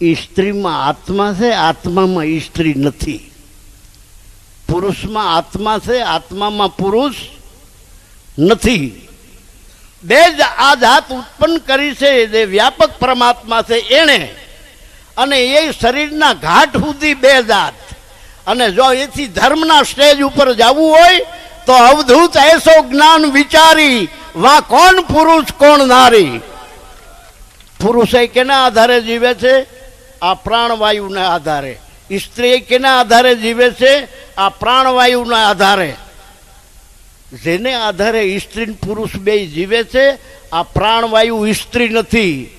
સ્ત્રીમાં આત્મા છે, આત્મામાં સ્ત્રી નથી. પુરુષમાં આત્મા છે, આત્મામાં પુરુષ નથી. બે જ આ જાત ઉત્પન્ન કરી છે, જે વ્યાપક પરમાત્મા છે એણે. અને એ શરીરના ઘાટ સુધી બે જાત. અને જો એથી ધર્મના સ્ટેજ ઉપર જવું હોય, તો અવધૂત એસો જ્ઞાન વિચારી વા કોણ પુરુષ, કોણ નારી? પુરુષે કેના આધારે જીવે છે? આ પ્રાણવાયુના આધારે. સ્ત્રી કેના આધારે જીવે છે? આ પ્રાણવાયુના આધારે. જેને આધારે સ્ત્રી પુરુષ બે જીવે છે, આ પ્રાણવાયુ સ્ત્રી નથી.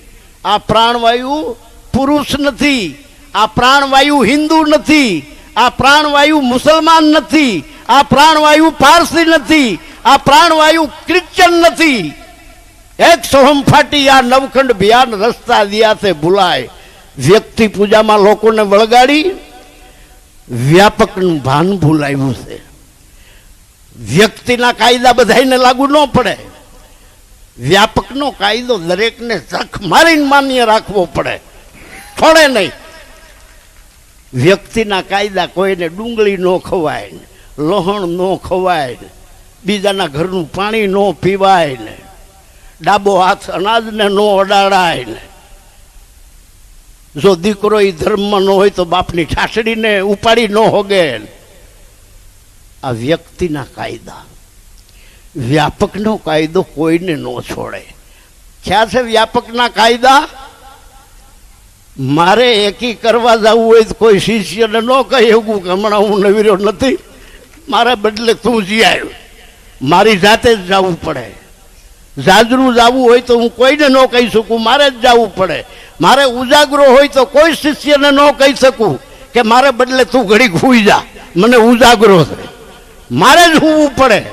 આ પ્રાણવાયુ પુરુષ નથી. આ પ્રાણવાયુ હિન્દુ નથી. આ પ્રાણવાયુ મુસલમાન નથી. આ પ્રાણવાયુ પારસી નથી. આ પ્રાણવાયુ ક્રિશ્ચન નથી. એક સોહમ ફાટી આ નવખંડ બિયાન રસ્તા દિયા ભૂલાય. વ્યક્તિ પૂજામાં લોકોને વળગાડી વ્યાપકનું ભાન ભૂલાયું છે. વ્યક્તિના કાયદા બધાને લાગુ ન પડે. વ્યાપકનો કાયદો દરેકને ચખ મારીને માન્ય રાખવો પડે. છોડે નહીં. વ્યક્તિના કાયદા કોઈને ડુંગળી ન ખવાય ને લહણ ન ખવાય ને બીજાના ઘરનું પાણી ન પીવાય ને ડાબો હાથ અનાજને ન અડાડાય ને જો દીકરો એ ધર્મમાં ન હોય તો બાપની ઠાસડીને ઉપાડી ન હોગે. આ વ્યક્તિના કાયદા. વ્યાપકનો કાયદો કોઈને ન છોડે. ક્યાં છે વ્યાપકના કાયદા? મારે એકી કરવા જવું હોય તો કોઈ શિષ્યને ન કહી શકું કે હમણાં હું નવીરો નથી. મારા બદલે તું જી મારી જાતે જ જવું પડે. જાજરું જવું હોય તો હું કોઈને ન કહી શકું, મારે જ જવું પડે. મારે ઉજાગરો હોય તો કોઈ શિષ્યને ન કહી શકું કે મારે બદલે તું ઘડી ખુઈ જા. મને ઉજાગરો છે. મારે જ હોવું પડે.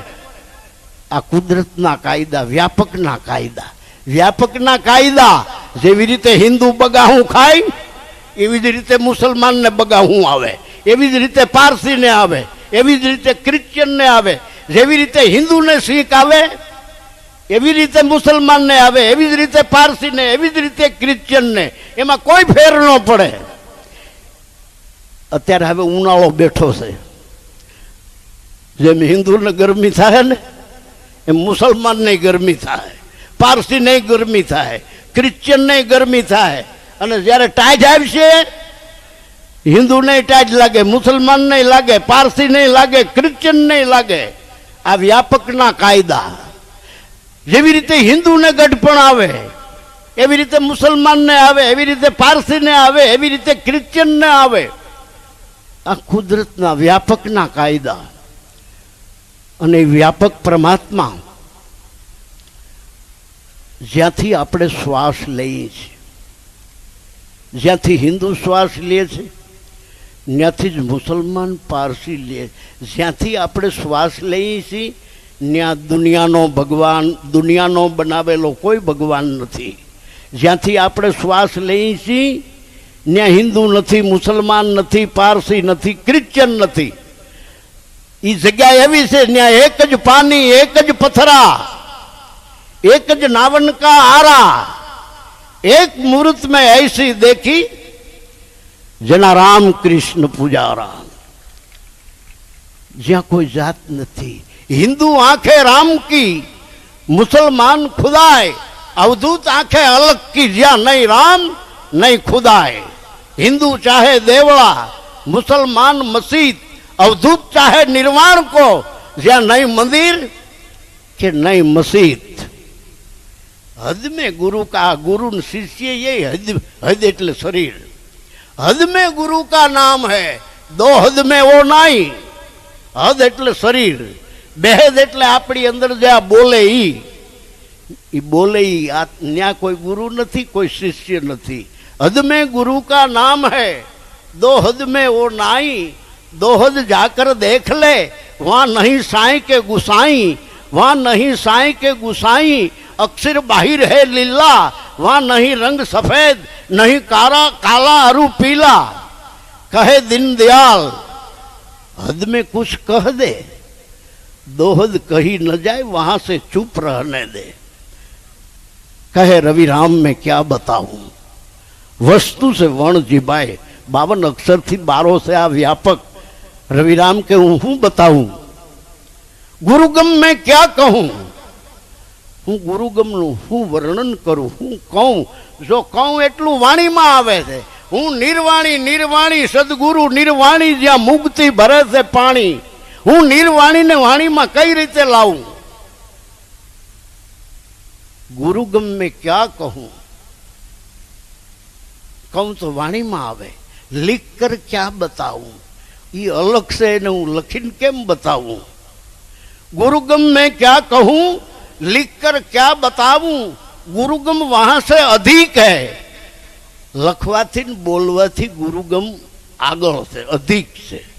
આ કુદરતના કાયદા, વ્યાપકના કાયદા. વ્યાપકના કાયદા જેવી રીતે હિન્દુ બગાહું ખાય, એવી જ રીતે મુસલમાનને બગાહું આવે. એવી જ રીતે પારસીને આવે. એવી જ રીતે ક્રિશ્ચિયનને આવે. જેવી રીતે હિન્દુને શીખ આવે એવી રીતે મુસલમાનને આવે, એવી જ રીતે પારસીને, એવી જ રીતે ક્રિશ્ચિયનને, એમાં કોઈ ફેર ન પડે. અત્યારે હવે ઉનાળો બેઠો છે. જેમ હિન્દુને ગરમી થાય ને, એમ મુસલમાનને ગરમી થાય, પારસીને ગરમી થાય, ક્રિશ્ચિયનને ગરમી થાય. અને જ્યારે ટાઈજ આવશે હિન્દુ નહીં ટાઈટ લાગે મુસલમાન નહીં લાગે પારસી નહીં લાગે ક્રિશ્ચિયન નહીં લાગે. આ વ્યાપકના કાયદા. જેવી રીતે હિન્દુને ગઢપણ આવે, એવી રીતે મુસલમાનને આવે, એવી રીતે પારસીને આવે, એવી રીતે ક્રિશ્ચિયનને આવે, આ કુદરતના વ્યાપકના કાયદા અને વ્યાપક પરમાત્મા જ્યાંથી આપણે શ્વાસ લઈએ છીએ, જ્યાંથી હિન્દુ શ્વાસ લે છે, ત્યાંથી જ મુસલમાન પારસી લે જ્યાંથી આપણે શ્વાસ લઈએ છીએ ત્યાં દુનિયાનો ભગવાન, દુનિયાનો બનાવેલો કોઈ ભગવાન નથી. જ્યાંથી આપણે શ્વાસ લઈએ છીએ ત્યાં હિન્દુ નથી, મુસલમાન નથી, પારસી નથી, ક્રિશ્ચન નથી. એ જગ્યા એવી છે ત્યાં એક જ પાણી એક જ પથરા, એક જ નાવનકા આરા, એક મુહૂર્ત મેં એસી દેખી, જેના રામ કૃષ્ણ પૂજારા. જ્યાં કોઈ જાત નથી. हिंदू आँखें राम की, मुसलमान खुदाए। अवधूत आँखें अलग की, या नहीं राम, नहीं खुदाए। हिंदू चाहे देवड़ा, मुसलमान मसीद अवधूत चाहे निर्वाण को, या नहीं मंदिर, कि नहीं मसीद हद में गुरु का, गुरु शिष्य ये हद हद એટલે शरीर। हद में गुरु का नाम है, दो हद में वो नहीं, हद એટલે शरीर। બેહદ એટલે આપણી અંદર જે આ બોલે ઈ ઈ બોલે ઈ આ ત્યાં કોઈ ગુરુ નથી કોઈ શિષ્ય નથી हद में गुरु का नाम है दो हद में वो नाई दो हद जाकर देख ले वहाँ नहीं साई के गुसाई वहाँ नहीं साई के गुसाई अक्षर बाहिर है लीला वहाँ नहीं रंग सफेद नहीं कारा काला अरु पीला कहे दिन दयाल हद में कुछ कह दे दो हद कही न जाए वहां से चुप रहने दे कहे रवि राम मैं क्या बताऊं वस्तु से वर्ण जीवाए बावन अक्षर थी बारो से आ व्यापक रविराम के हूं हूं बताऊं ગુરુગમ મેં ક્યાં કહું હું ગુરુગમનું હું વર્ણન કરું હું કહું જો કહું એટલું વાણીમાં આવે છે હું નિર્વાણી નિર્વાણી સદગુરુ નિર્વાણી જ્યાં મુક્તિ ભરે છે પાણી હું નિર્વાણીને વાણીમાં કઈ રીતે લાવું? ગુરુગમ મેં ક્યાં કહું? કહું તો વાણીમાં આવે લીક કર ક્યાં બતાવું? એ અલગ છે એને હું લખીને કેમ બતાવું? ગુરુગમ મેં ક્યાં કહું લીક કર ક્યાં બતાવું? ગુરુગમ વહાં સે અધિક હૈ. લખવાથી બોલવાથી ગુરુગમ આગળ છે, અધિક છે.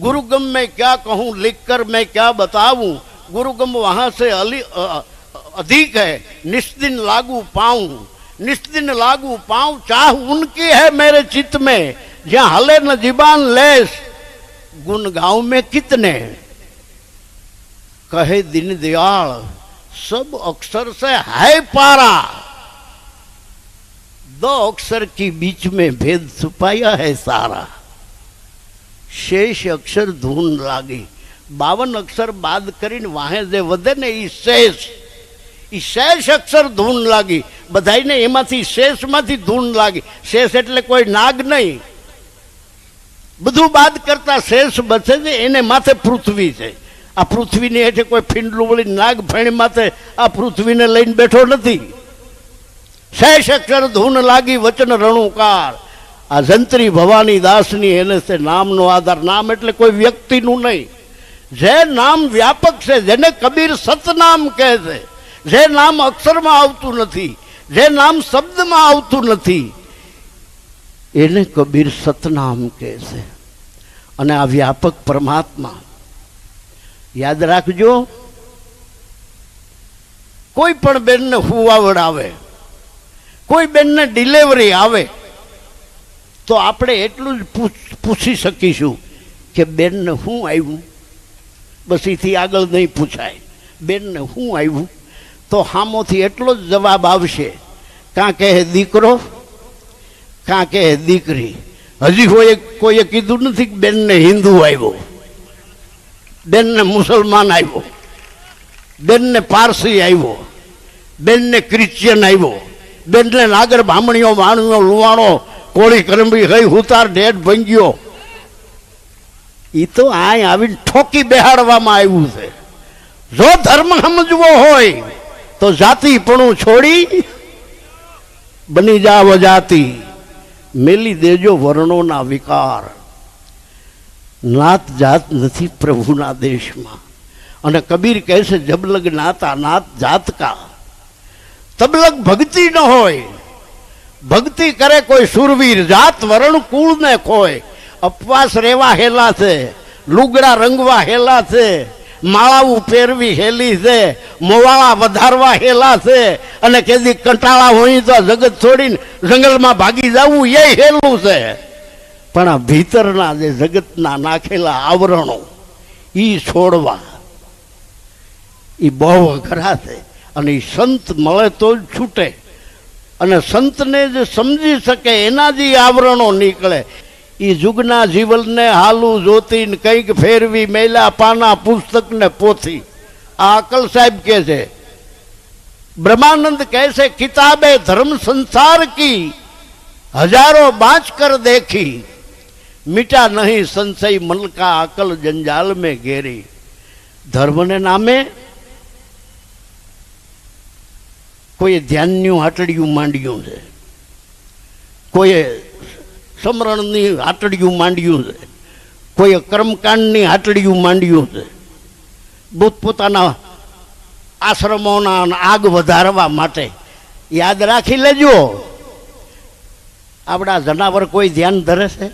गुरुगम में क्या कहूँ, लिखकर मैं क्या बताऊँ? गुरुगम वहाँ से अली अधिक है। निस्दिन लागू पाऊँ। निस्दिन लागू पाऊँ, चाह उनकी है मेरे चित्त में। जहाँ हले न जीबान लेस, गुण गाँव में कितने कहे दिन दयाल, सब अक्षर से है पारा। दो अक्षर के बीच में भेद छुपाया है सारा। શેષ અક્ષર ધૂન લાગી. બાવન અક્ષર બાદ કરીને વાહે જે વધે ને એ શેષ. એ શેષ અક્ષર ધૂન લાગી. બધાને એમાંથી શેષમાંથી ધૂન લાગી. શેષ એટલે કોઈ નાગ નહીં. બધું બાદ કરતા શેષ બચે છે, એને માથે પૃથ્વી છે. આ પૃથ્વીની હેઠે કોઈ ફીંડલું વળી નાગ ફેણી માથે આ પૃથ્વીને લઈને બેઠો નથી. શેષ અક્ષર ધૂન લાગી વચન રણુકાર. આ જંત્રી ભવાની દાસની એને છે નામનો આધાર. નામ એટલે કોઈ વ્યક્તિનું નહીં. જે નામ વ્યાપક છે, જેને કબીર સતનામ કહે છે, જે નામ અક્ષરમાં આવતું નથી, જે નામ શબ્દમાં આવતું નથી, એને કબીર સતનામ કહે છે. અને આ વ્યાપક પરમાત્મા. યાદ રાખજો, કોઈ પણ બેનને હુવાવડ આવે, કોઈ બેનને ડિલિવરી આવે તો આપણે એટલું જ પૂછ- શકીશું કે બેનને શું આવ્યું બસ એથી આગળ નહીં પૂછાય. બેનને શું આવ્યું તો હામોથી એટલો જ જવાબ આવશે. કાં કહે દીકરો? કાં કહે દીકરી? હજી કોઈ કોઈએ કીધું નથી કે બેનને હિન્દુ આવ્યો બેનને મુસલમાન આવ્યો બેનને પારસી આવ્યો બેનને ક્રિશ્ચિયન આવ્યો બેનને નાગર બ્રાહ્મણીઓ વાણિયો, લુવાણો કોળી કરંબી ગઈ હુતાર ઢેઢ ભંગ્યો એ તો આ આવીને ઠોકી બેહાડવામાં આવ્યું છે. જો ધર્મ સમજવો હોય, તો જાતિપણું છોડી બની જાવ જાતિ. મેલી દેજો વર્ણોના વિકાર. નાત જાત નથી પ્રભુના દેશમાં. અને કબીર કહે છે, જબલગ નાતા, નાત જાત કા. તબલગ ભક્તિ ન હોય ભક્તિ કરે કોઈ સુરવીર, જાત વરણ કુળ ને ખોય. અપવાસ રેવા હેલા છે, લુગડા રંગવા હેલા છે, માળાઓ પહેરવી હેલી છે, મોવાળા વધારવા હેલા છે, અને કેદી કંટાળા હોય તો જગત છોડીને જંગલમાં ભાગી જવું, એ હેલું છે. પણ આ ભીતરના જે જગતના નાખેલા આવરણો એ છોડવા. એ બહુ અઘરા છે. અને એ સંત મળે તો જ છૂટે. અને સંતને જે સમજી શકે, એનાથી આવરણો નીકળે. એ જુગના જીવનને હાલું જોતીને કંઈક ફેરવી મેલા પાના પુસ્તકને પોથી. આ અકલ સાહેબ કહે છે, બ્રહ્માનંદ કહે છે, કિતાબે ધર્મ સંસાર કી હજારો બાંચ કર દેખી. મીટા નહીં સંશય મલકા અકલ જંજાલ મેં ઘેરી. ધર્મને નામે કોઈએ ધ્યાનનું આટડિયું માંડ્યું છે. કોઈએ સમરણની આટડિયું માંડ્યું છે. કોઈએ કર્મકાંડની આટડિયું માંડ્યું છે. પોત પોતાના આશ્રમોના આગ વધારવા માટે યાદ રાખી લેજો. આપણા જનાવર કોઈ ધ્યાન ધરે છે?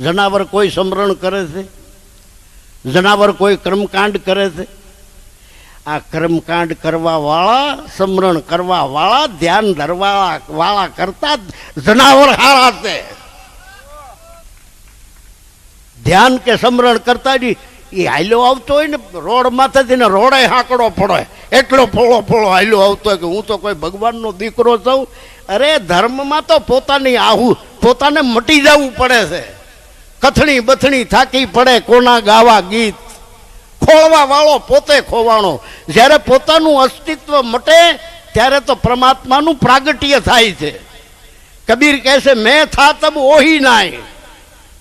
જનાવર કોઈ સમરણ કરે છે? જનાવર કોઈ કર્મકાંડ કરે છે? આ કર્મકાંડ કરવા વાળા સમરણ કરવા વાળા ધ્યાન ધરવા વાળા કરતા જનાવર હારા છે. ધ્યાન કે સમરણ કરતા જ એ હાલ્યો આવતો હોય ને, રોડ માથેથી રોડે હાંકડો પડો એટલો ફોળો ફોળો હાલ્યો આવતો હોય કે હું તો કોઈ ભગવાનનો દીકરો છું. અરે ધર્મમાં તો પોતાની આહુ, પોતાને મટી જવું પડે છે. કથણી બથણી થાકી પડે, કોના ગાવા ગીત ખોળવા વાળો પોતે ખોવાણો. જ્યારે પોતાનું અસ્તિત્વ મટે, ત્યારે તો પરમાત્માનું પ્રાગટ્ય થાય છે. કબીર કહે છે, મેં થા તબ ઓહી નાય.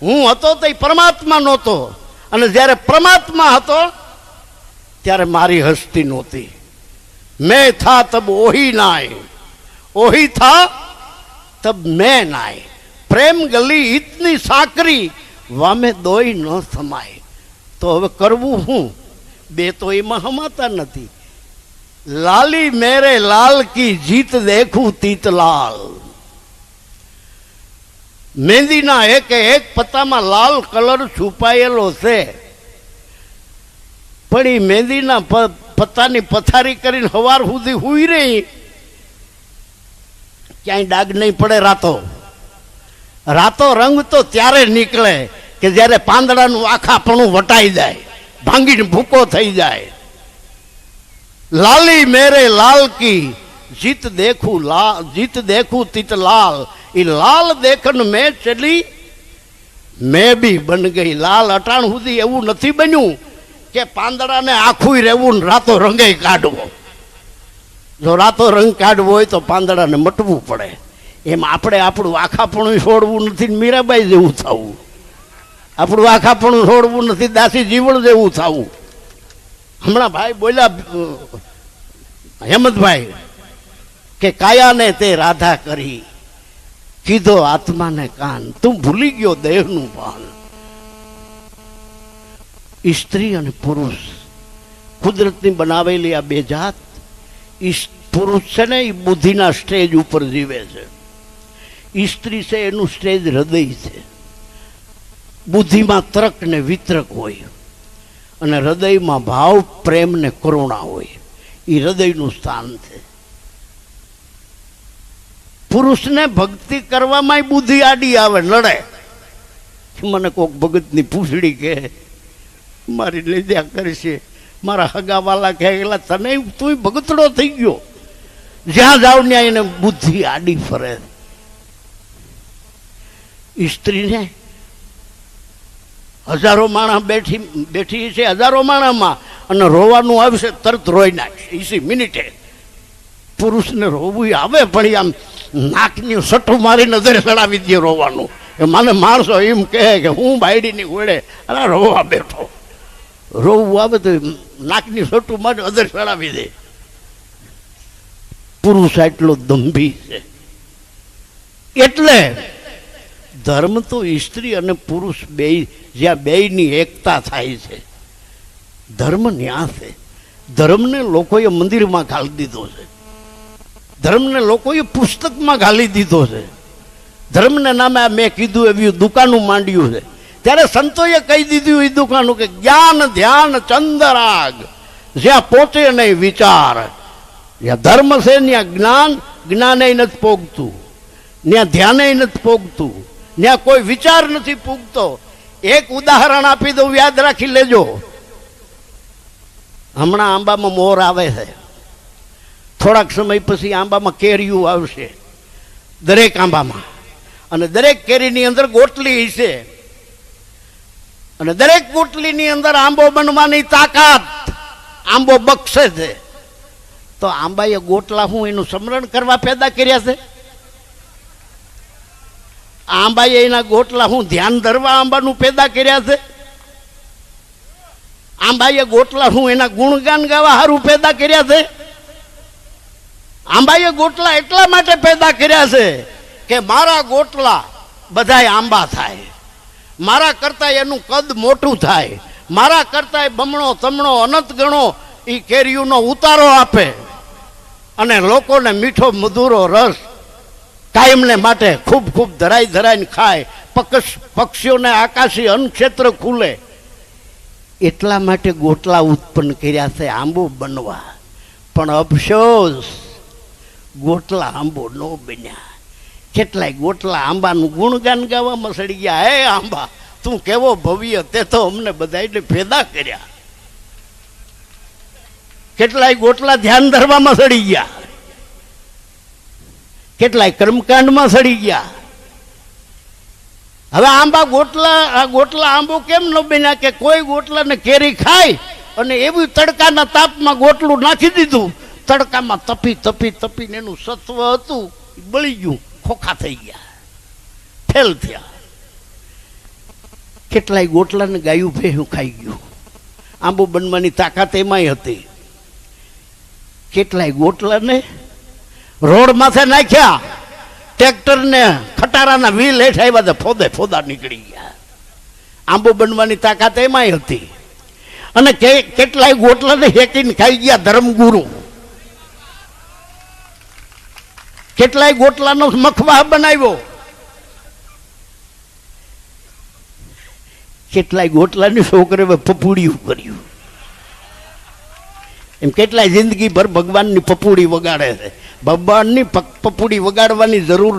હું હતો તો પરમાત્મા નહોતો. અને જ્યારે પરમાત્મા હતો, ત્યારે મારી હસ્તી નહોતી. મેં થા તબ ઓહી નાય. ઓહી થા તબ મેં નાય. પ્રેમ ગલી ઇતની સાકરી, વામે દોઈ ન સમાય. તો હવે કરવું હું? બે તો એમાં હમાતા નથી. લાલી મેરે લાલ કી જીત દેખું તીતલાલ મહેંદીના એક એક પત્તામાં લાલ કલર છુપાયેલો છે. પણ એ મહેંદીના પત્તાની પથારી કરીને સવાર સુધી હુઈ રહી. ક્યાંય ડાગ નહીં પડે રાતો. રાતો રંગ તો ત્યારે નીકળે. કે જ્યારે પાંદડાનું આખાપણું વટાઈ જાય, ભાંગીને ભૂકો થઈ જાય, લાલી મેરે લાલ કી, જીત દેખું લાલ જીત દેખું તીત લાલ એ લાલ દેખન મેં ચલી મેં બી બન ગઈ લાલ. અટાણ સુધી એવું નથી બન્યું કે પાંદડાને આખું રહેવું રાતો રંગે કાઢવો. જો રાતો રંગ કાઢવો હોય તો પાંદડાને મટવું પડે. એમ આપણે આપણું આખાપણું છોડવું નથી મીરાબાઈ જેવું થવું. આપણું આખાપણું છોડવું નથી, દાસી જીવણ જેવું થવું. હમણાં ભાઈ બોલ્યા હેમંતભાઈ, કે કાયાને તે રાધા કરી, કીધો આત્માને કાન. તું ભૂલી ગયો દેહનું ભાન. સ્ત્રી અને પુરુષ, કુદરતની બનાવેલી આ બે જાત પુરુષ છે ને એ બુદ્ધિના સ્ટેજ ઉપર જીવે છે. સ્ત્રી છે, એનું સ્ટેજ હૃદય છે. બુદ્ધિમાં તર્ક ને વિતરક હોય અને હૃદયમાં ભાવ, પ્રેમ ને કરુણા હોય. એ હૃદયનું સ્થાન છે. પુરુષને ભક્તિ કરવામાં બુદ્ધિ આડી આવે લડે મને કોઈક ભગતની પૂછડી કે મારી લીધા કરશે મારા હગાવાલા કહેલા તને તું ભગતડો થઈ ગયો. જ્યાં જાવ ત્યાં એને બુદ્ધિ આડી ફરે. સ્ત્રીને હજારો માણસ બેઠી બેઠી છે હજારો માણસમાં અને રોવાનું આવશે તરત રોઈ નાખશે ઈસી મિનિટે. પુરુષને રોવું આવે, પણ આમ નાકની સઠ્ઠું મારી નજરે ચડાવી દે રોવાનું. એ મને માણસો એમ કહે કે હું બાયડીની ઓળે અરે રોવા બેઠો. રોવું આવે તો નાકની સઠું મારી નજર ચડાવી દે. પુરુષ એટલો દંભી છે. એટલે ધર્મ તો સ્ત્રી અને પુરુષ બે જ્યાં બેયની એકતા થાય છે. ધર્મ ન્યા છે. ધર્મને લોકોએ મંદિરમાં ઘાલી દીધો છે. ધર્મને લોકોએ પુસ્તકમાં ઘાલી દીધો છે. ધર્મને નામે આ મેં કીધું એવું દુકાનું માંડ્યું છે. ત્યારે સંતોએ કહી દીધું એ દુકાનું કે જ્ઞાન, ધ્યાન, ચંદરાગ, જ્યાં પહોંચે નહીં વિચાર. જ્યાં ધર્મ છે, ત્યાં જ્ઞાન જ્ઞાને નથી પોગતું. ત્યાં ધ્યાને નથી પોગતું. ત્યાં કોઈ વિચાર નથી પૂગતો. એક ઉદાહરણ આપી દઉં, યાદ રાખી લેજો. હમણાં આંબામાં મોર આવે છે. થોડાક સમય પછી આંબામાં કેરીયું આવશે, દરેક આંબામાં. અને દરેક કેરીની અંદર ગોટલી હશે. અને દરેક ગોટલીની અંદર આંબો બનવાની તાકાત આંબો બક્ષે છે. તો આંબાએ ગોટલા હું એનું સમરણ કરવા પેદા કર્યા છે? આંબાએ એના ગોટલા હું ધ્યાન ધરવા આંબાનું પેદા કર્યા છે. આંબાએ ગોટલા હું એના ગુણગાન ગાવા સારું પેદા કર્યા છે. આંબાએ ગોટલા એટલા માટે પેદા કર્યા છે કે મારા ગોટલા બધાય આંબા થાય. મારા કરતા એનું કદ મોટું થાય. મારા કરતા બમણો તમણો અનંત ગણો એ કેરીઓનો ઉતારો આપે. અને લોકોને મીઠો મધુરો રસ કાયમને માટે ખૂબ ખૂબ ધરાઈ ધરાઈને ખાય. પક્ષ પક્ષીઓને આકાશી અન્નક્ષેત્ર ખુલે. એટલા માટે ગોટલા ઉત્પન્ન કર્યા છે આંબો બનવા. પણ અફસોસ, ગોટલા આંબો ન બન્યા. કેટલાય ગોટલા આંબાનું ગુણગાન ગાવામાં સડી ગયા. હે આંબા, તું કેવો ભવ્ય તે તો અમને બધાને પેદા કર્યા. કેટલાય ગોટલા ધ્યાન ધરવામાં સડી ગયા. કેટલાય કર્મકાંડમાં સડી ગયા. હવે આંબા ગોટલા, આ ગોટલા આંબો કેમ ન બન્યા કે કોઈ ગોટલાને કેરી ખાય અને એવું તડકાના તાપમાં ગોટલું નાખી દીધું. તડકામાં તપી તપી, તપીને એનું સત્વ હતું. બળી ગયું. ખોખા થઈ ગયા. ફેલ થયા. કેટલાય ગોટલાને ગાયું ભેહું ખાઈ ગયું. આંબો બનવાની તાકાત એમાંય હતી. કેટલાય ગોટલાને રોડ માથે નાખ્યા. ટ્રેક્ટરને ખટારાના વ્હીલ હેઠ આવ્યા તો ફોદે ફોદા નીકળી ગયા. આંબો બનવાની તાકાત એમાંય હતી. અને કેટલાય ગોટલાને હેકીને ખાઈ ગયા ધર્મગુરુ. કેટલાય ગોટલાનો મખવા બનાવ્યો. કેટલાય ગોટલાની છોકરીએ પપુડિયું કર્યું. એમ કેટલાય જિંદગીભર ભગવાનની પપુડી વગાડે છે. ભગવાનની પપુડી વગાડવાની જરૂર